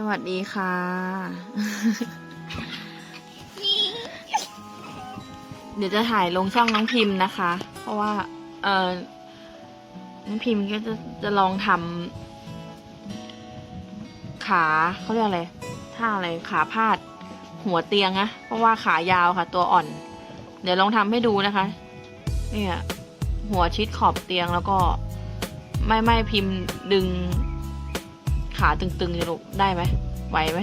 สวัสดีค่ะ เดี๋ยวจะถ่ายลงช่องน้องพิมพ์นะคะ เพราะว่า เออน้องพิมพ์ก็จะจะลองทำขาเขาเรียกอะไรท่าอะไรขาพาดหัวเตียงนะเพราะว่าขายาวค่ะ ตัวอ่อน เดี๋ยวลองทำให้ดูนะคะ เนี่ย หัวชิดขอบเตียงแล้วก็ไม่ไม่พิมพ์ดึง ขาตึงๆจะลูกได้ไหมไหวไหม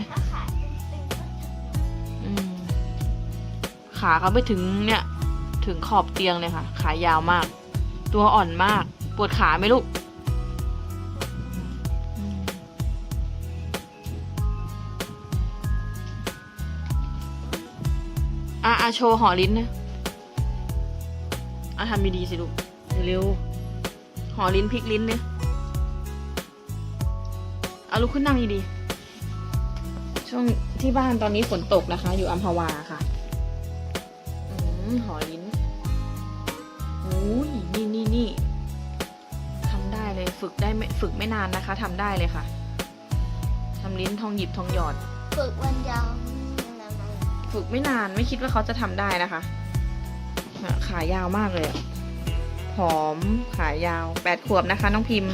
ขาเขาไปถึงเนี่ย ถึงขอบเตียงเลยค่ะ ขายาวมาก ตัวอ่อนมาก ปวดขาไหมลูกอืมอะโชว์ห่อลิ้นนะอะทำดีๆสิลูก เร็วห่อลิ้นพลิกลิ้นเนี่ย เอาลุกขึ้นนั่งดีๆช่วงที่บ้านตอนนี้ฝนตกนะคะ อยู่อัมพวาค่ะหอลิ้นโอ้ยนี่นี่นี่ทำได้เลยฝึกได้ไม่ฝึกไม่นานนะคะทำได้เลยค่ะทำลิ้นทองหยิบทองหยอด ฝึกวันเดียวฝึกไม่นานไม่คิดว่าเขาจะทำได้นะคะ ขายาวมากเลยผอมขายาวแปดขวบนะคะ น้องพิมพ์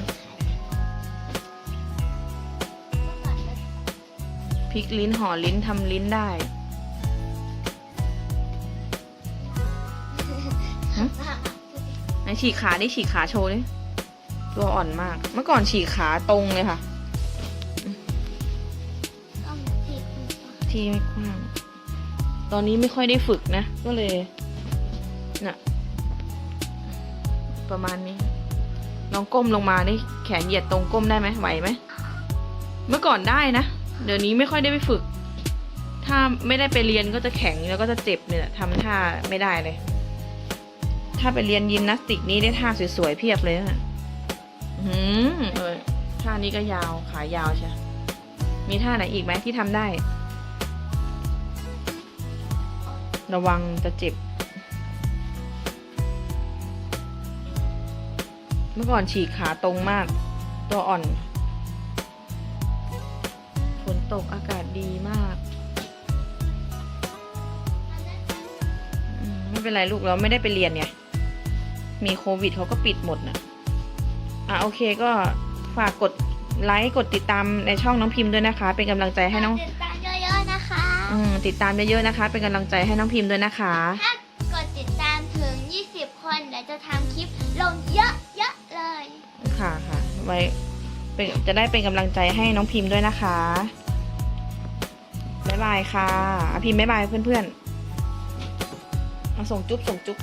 พลิกลิ้นห่อลิ้นทำลิ้นได้ฮะไหนฉีกขาดิฉีกขาโชว์ดิตัวอ่อนมาก เมื่อก่อนฉีกขาตรงเลยค่ะต้องผิดที่ไม่กว้าง ตอนนี้ไม่ค่อยได้ฝึกนะ ก็เลยน่ะประมาณนี้ลองก้มลงมาได้แขนเหยียดตรงก้มได้ไหมไหวไหม เมื่อก่อนได้นะ เดี๋ยวนี้ไม่ค่อยได้ไปฝึก ถ้าไม่ได้ไปเรียนก็จะแข็งแล้วก็จะเจ็บเนี่ยทำท่าไม่ได้เลย ถ้าไปเรียนยิมนาสติกนี้ได้ท่าสวยๆเพียบเลยนะอืมเออท่านี้ก็ยาวขายาวใช่ มีท่าไหนอีกไหมที่ทำได้ ระวังจะเจ็บ เมื่อก่อนฉีกขาตรงมาก ตัวอ่อน ตกอากาศดีมากอืมไม่เป็นไรลูกเราไม่ได้ไปเรียนไงมีโควิดเขาก็ปิดหมดนะอะโอเคก็ฝากกดไลค์กดติดตามในช่องน้องพิมพ์ด้วยนะคะ เป็นกำลังใจให้น้องติดตามเยอะๆนะคะอืมติดตามเยอะๆนะคะ เป็นกำลังใจให้น้องพิมพ์ด้วยนะคะถ้ากดติดตามถึง 20 คนเดี๋ยวจะทำคลิปลงเยอะๆเลย ค่ะค่ะไว้เป็นจะได้เป็นกำลังใจให้น้องพิมพ์ด้วยนะคะ บ๊ายบายค่ะอะพิมพ์บ๊ายบายเพื่อนๆมาส่งจุ๊บส่งจุ๊บ